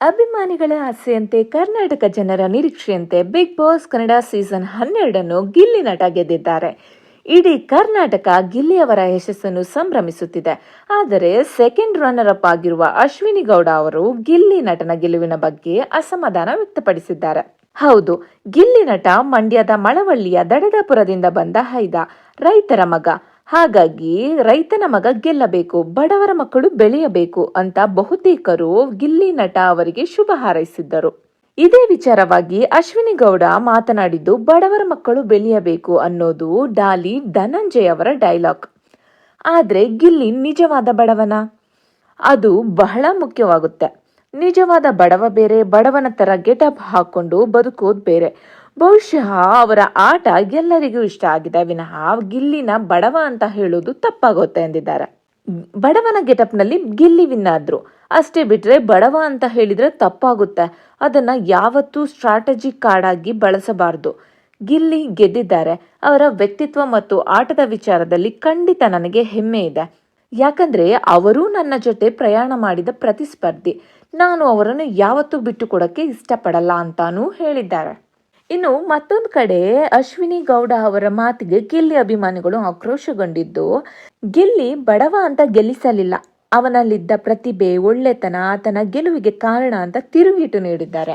ಅಭಿಮಾನಿಗಳ ಆಸೆಯಂತೆ ಕರ್ನಾಟಕ ಜನರ ನಿರೀಕ್ಷೆಯಂತೆ ಬಿಗ್ ಬಾಸ್ ಕನ್ನಡ ಸೀಸನ್ ಹನ್ನೆರಡನ್ನು ಗಿಲ್ಲಿ ನಟ ಗೆದ್ದಿದ್ದಾರೆ. ಇಡೀ ಕರ್ನಾಟಕ ಗಿಲ್ಲಿಯವರ ಯಶಸ್ಸನ್ನು ಸಂಭ್ರಮಿಸುತ್ತಿದೆ. ಆದರೆ ಸೆಕೆಂಡ್ ರನ್ನರ್ ಅಪ್ ಆಗಿರುವ ಅಶ್ವಿನಿ ಗೌಡ ಅವರು ಗಿಲ್ಲಿ ನಟನ ಗೆಲುವಿನ ಬಗ್ಗೆ ಅಸಮಾಧಾನ ವ್ಯಕ್ತಪಡಿಸಿದ್ದಾರೆ. ಹೌದು, ಗಿಲ್ಲಿ ನಟ ಮಂಡ್ಯದ ಮಳವಳ್ಳಿಯ ದಡದಾಪುರದಿಂದ ಬಂದ ಹೈದ, ರೈತರ ಮಗ. ಹಾಗಾಗಿ ರೈತನ ಮಗ ಗೆಲ್ಲಬೇಕು, ಬಡವರ ಮಕ್ಕಳು ಬೆಳೆಯಬೇಕು ಅಂತ ಬಹುತೇಕರು ಗಿಲ್ಲಿ ನಟ ಅವರಿಗೆ ಶುಭ ಹಾರೈಸಿದ್ದರು. ಇದೇ ವಿಚಾರವಾಗಿ ಅಶ್ವಿನಿ ಗೌಡ ಮಾತನಾಡಿದ್ದು, ಬಡವರ ಮಕ್ಕಳು ಬೆಳೆಯಬೇಕು ಅನ್ನೋದು ಡಾಲಿ ಧನಂಜಯ್ ಅವರ ಡೈಲಾಗ್. ಆದ್ರೆ ಗಿಲ್ಲಿ ನಿಜವಾದ ಬಡವನ? ಅದು ಬಹಳ ಮುಖ್ಯವಾಗುತ್ತೆ. ನಿಜವಾದ ಬಡವ ಬೇರೆ, ಬಡವನ ತರ ಗೆಟಪ್ ಹಾಕೊಂಡು ಬದುಕೋದು ಬೇರೆ. ಬಹುಶಃ ಅವರ ಆಟ ಎಲ್ಲರಿಗೂ ಇಷ್ಟ ಆಗಿದೆ. ವಿನಃ ಗಿಲ್ಲಿನ ಬಡವ ಅಂತ ಹೇಳೋದು ತಪ್ಪಾಗುತ್ತೆ ಎಂದಿದ್ದಾರೆ. ಬಡವನ ಗೆಟಪ್ನಲ್ಲಿ ಗಿಲ್ಲಿ ವಿನ್ ಆದ್ರು. ಅಷ್ಟೇ ಬಿಟ್ರೆ ಬಡವ ಅಂತ ಹೇಳಿದ್ರೆ ತಪ್ಪಾಗುತ್ತೆ. ಅದನ್ನ ಯಾವತ್ತೂ ಸ್ಟ್ರಾಟಜಿಕ್ ಕಾರ್ಡ್ ಆಗಿ ಬಳಸಬಾರದು. ಗಿಲ್ಲಿ ಗೆದ್ದಿದ್ದಾರೆ. ಅವರ ವ್ಯಕ್ತಿತ್ವ ಮತ್ತು ಆಟದ ವಿಚಾರದಲ್ಲಿ ಖಂಡಿತ ನನಗೆ ಹೆಮ್ಮೆ ಇದೆ. ಯಾಕಂದ್ರೆ ಅವರೂ ನನ್ನ ಜೊತೆ ಪ್ರಯಾಣ ಮಾಡಿದ ಪ್ರತಿಸ್ಪರ್ಧಿ. ನಾನು ಅವರನ್ನು ಯಾವತ್ತೂ ಬಿಟ್ಟು ಕೊಡಕ್ಕೆ ಇಷ್ಟಪಡಲ್ಲ ಅಂತಾನೂ ಹೇಳಿದ್ದಾರೆ. ಇನ್ನು ಮತ್ತೊಂದು ಕಡೆ ಅಶ್ವಿನಿ ಗೌಡ ಅವರ ಮಾತಿಗೆ ಗಿಲ್ಲಿ ಅಭಿಮಾನಿಗಳು ಆಕ್ರೋಶಗೊಂಡಿದ್ದು, ಗಿಲ್ಲಿ ಬಡವ ಅಂತ ಗೆಲ್ಲಿಸಲಿಲ್ಲ. ಅವನಲ್ಲಿದ್ದ ಪ್ರತಿಭೆ, ಒಳ್ಳೆತನ, ಆತನ ಗೆಲುವಿಗೆ ಕಾರಣ ಅಂತ ತಿರುಗೇಟು ನೀಡಿದ್ದಾರೆ.